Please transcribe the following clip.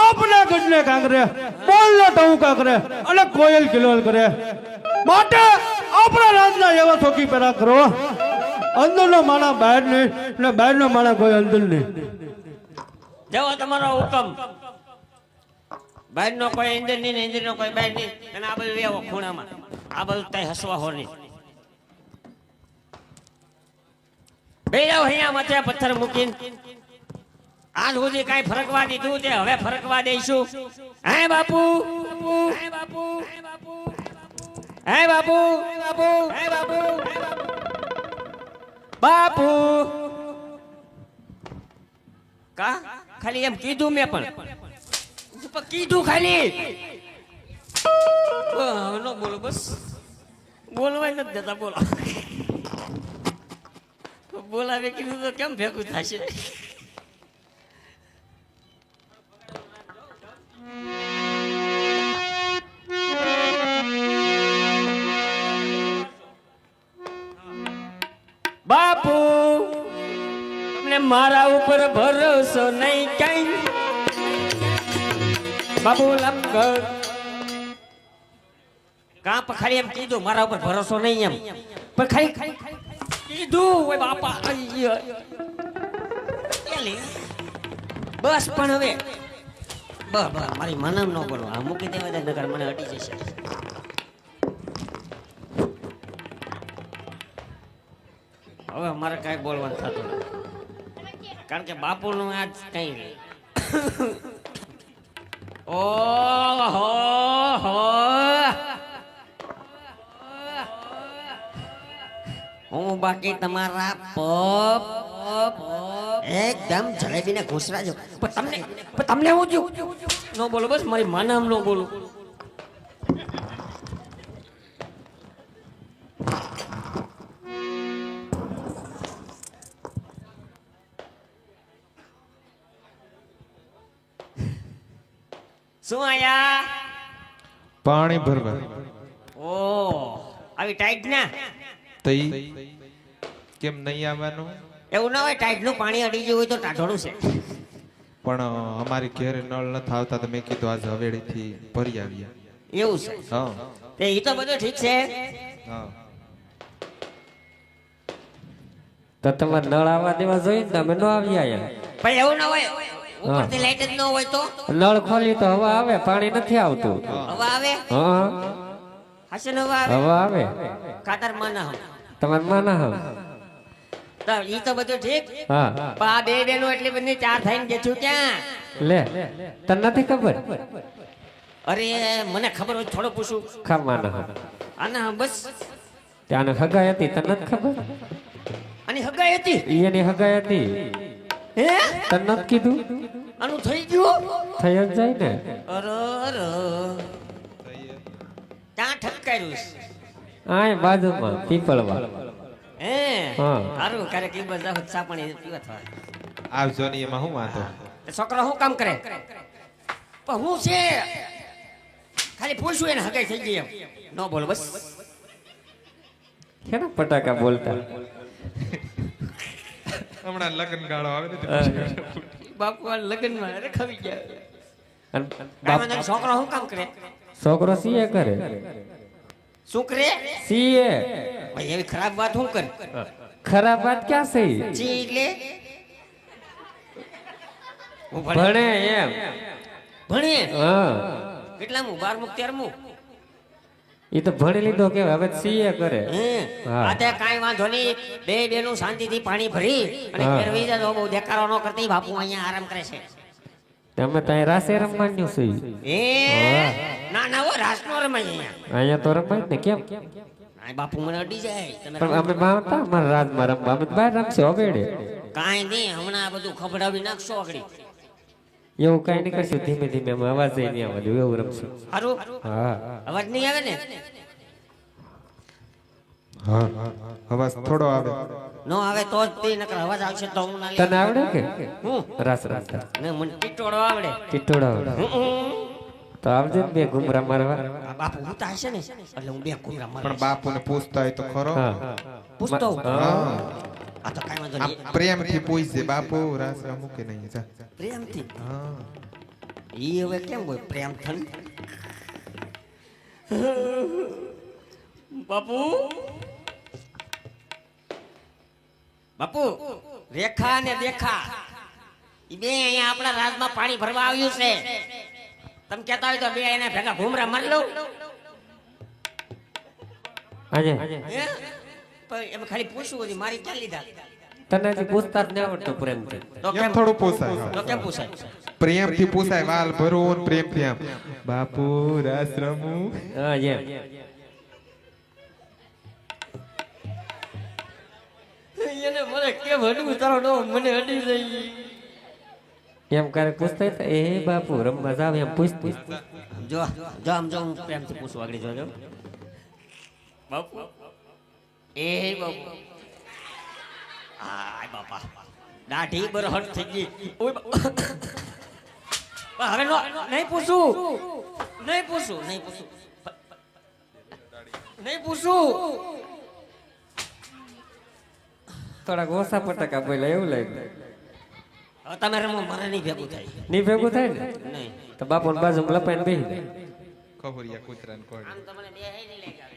આપને ગઢને કાંકરે. બોલને ટહુકા કાંકરે. અને કોયલ કિલોલ કરે. માટે આપણા રાજના એવા થોકી પેરા કરો. અંદરનો માણા બહાર નહીં, ને બહારનો માણા કોઈ અંદર નહીં. જેવો તમારો હુકમ. બહારનો કોઈ ઇન્દ્ર નહીં ને ઇન્દ્ર નો કોઈ બહાર નહીં. અને આ બધું એવો ખૂણામાં. આ બધું તઈ હસવા હો નહીં બે અહીંયા માથે પથ્થર મૂકીને. આજ સુધી કાંઈ ફરકવા દીધું તે હવે ફરકવા દઈશું. હે બાપુ? હે બાપુ? હે બાપુ? બાપુ? કા? ખાલી એમ કીધું મેં પણ. કીધું ખાલી. બોલો બસ. બોલવાય નથી દેતા, બોલો. બોલાવે કીધું તો કેમ ભેગું થશે? તમને મારા ઉપર ભરોસો નહીં કઈ. બાબુ લંગર. કાપ ખાલી એમ કીધું, મારા ઉપર ભરોસો નહીં એમ. પણ ખાલી ખાલી કીધું, ઓય બાપા. બસ પણ હવે. બસ બસ મારી મનમ ન કરો આ મૂકી દેવા દે નગર મને હટી જશે. હવે મારે કાંઈ બોલવાનું થતું નથી. કારણ કે બાપુનું આજ કઈ નહીં. ઓ હો. હું બાકી તમારા પપ એકદમ જલેબીને ઘૂસરા જો તમને તમને હું જો નો બોલો બસ, મારી માનામ નો બોલો. શું આયા? પાણી ભરવા. ઓ આવી ટાઈટ ના? તઈ કેમ નહીં આવવાનું? એવું ના હોય ટાઈટનું પાણી અડી ગયું હોય તો ટાઢોળું છે. પણ અમારી ઘેર નળ નથી આવતા તો મેં કીધું આજ હવેળીથી ભરી આવ્યા એવું છે? હા. તે ઈ તો બધું ઠીક છે. હા. તો તમારે નળ આવવા દેવા જોઈએ ને તમે ન આવ્યા પણ એવું ના હોય. ઉપરથી લાઈટ જ ન હોય તો? નળ ખોલી તો હવા આવે પાણી નથી આવતું. હવા આવે? હા. હશે હવા આવે? હવા આવે. ખાતર માના હમ. તમારે માના હમ. તો ઈ તો બધું ઠીક. હા. પણ આ બે બેનો એટલી બધી ચાર થઈને કે છું ક્યાં? લે તને નથી ખબર? અરે મને ખબર હોય થોડો પૂછું. ખા માના હમ. આના બસ. ત્યાંને હગાઈ હતી તને ખબર? આની હગાઈ હતી? એની હગાઈ હતી. હે? તને કીધું? આનું થઈ ગયું? થઈ જ જાય ને. અરે અરે. ત્યાં ઠપકાર્યું છે? આય બાજુમાં પીપળવા. હે? હા. સારું ક્યારેક ઈ બધા ચા પાણી પીવા થવા આવજો ને એમાં શું વાંધો? છોકરો શું કામ કરે? પણ હું છે? ખાલી પૂછું એને હગાઈ થઈ ગઈ એમ. ન બોલો બસ. કેના પટાકા બોલતા? હમણાં લગ્ન ગાળો આવે ને બાપુ આ લગ્નમાં અરે ખવી ગયા છોકરો શું કામ કરે? છોકરો સીએ કરે. શું કરે? સીએ. ભાઈ એવી ખરાબ વાત શું કરે? ખરાબ વાત ક્યાં છે? જી એટલે? હું ભણે? એમ. ભણે? હા. કેટલા બારમું તેરમું? એ તો ભણી લીધો કે હવે સીએ કરે. આતે કાંઈ વાંધો નહીં. બે બેનું શાંતિથી પાણી ભરી અને. ફેરવી જજો બહુ દેખારો ન કરતી બાપુ અહીંયા આરામ કરે છે. તમે ત્યાં રાસે રમવાનું છે એ ના ના હો રાસ નો રમાય અહીંયા. અહીંયા તો રમાય ને કેમ? બાપુ મને અડી જાય. તમે અમે માનતા અમારા રાજમાં રમવા. અમે બહાર રમશે હવેડે કાંઈ નહીં હમણાં બધું ખબડાવી નાખશો આગળ. એવું કઈ નહીં કરશું. ધીમે ધીમે અમે અવાજ નહીં આવે એવું રમશું. સારું હા. અવાજ નહીં આવે ને? હા અવાજ થોડો આવે. નો આવે તો જ તે નકર અવાજ આવશે તો હું ના તને આવડે કે? હું? રાસ રમતા ને મને ટીટોળો આવડે. ટીટોળા આવડે. હું, હું. તો આવજે ને બે ઘુમરા મારવા. આ બાપુ હશે ને? એટલે હું બે કુમરા પણ બાપુને પૂછતા હોય તો ખરો. પૂછતો હું. આ તો કાંઈ વાંધો નહીં પ્રેમથી પૂછજે બાપુ રાસ મૂકે નહીં જા પ્રેમથી હા ઈ હવે કેમ હોય પ્રેમ થન બાપુ બાપુ રેખા ને દેખા ઈ બે અહીંયા આપણા રાજમાં પાણી ભરવા આવ્યું છે. તમે કહેતા હોય તો બે એને ભેગા ભૂમરા મારી લઉં આજે? હે? પણ એમ ખાલી પૂછવું હતું મારી ક્યાં લીધા? તને હજી પૂછતા જ ન આવડતો પ્રેમથી તો કેમ? થોડું પૂછાય તો કેમ પૂછાય? પ્રેમથી પૂછાય વાલ ભરો પ્રેમ પ્રેમથી આમ. બાપુ રાશ્રમુ હા એમ એને મને કેમ હડવું? તારો ડો મને હડી રહી એમ ક્યારેક પૂછતા એ બાપુ રમવા જાવ એમ પૂછ જો જો આમ જો હું પ્રેમથી પૂછું આગળ જોજો. બાપુ એ બાપુ આય બાપા. દાઢી બરહટ થઈ ગઈ. ઓય બા- બા, હવે નો નહીં પૂછું. નહીં પૂછું નહીં પૂછું. નહીં પૂછું. થોડાક ઓછા પટાકા બોલ્યા એવું લાગ્યું. હવે તમે રમો મારે નહીં ભેગું થાય. નહીં ભેગું થાય ને? નહીં. તો બાપુ બાજુ લપાઈને જાય ખબરિયા કૂતરાને કોણ આમ તમને બે નહીં લાગ્યા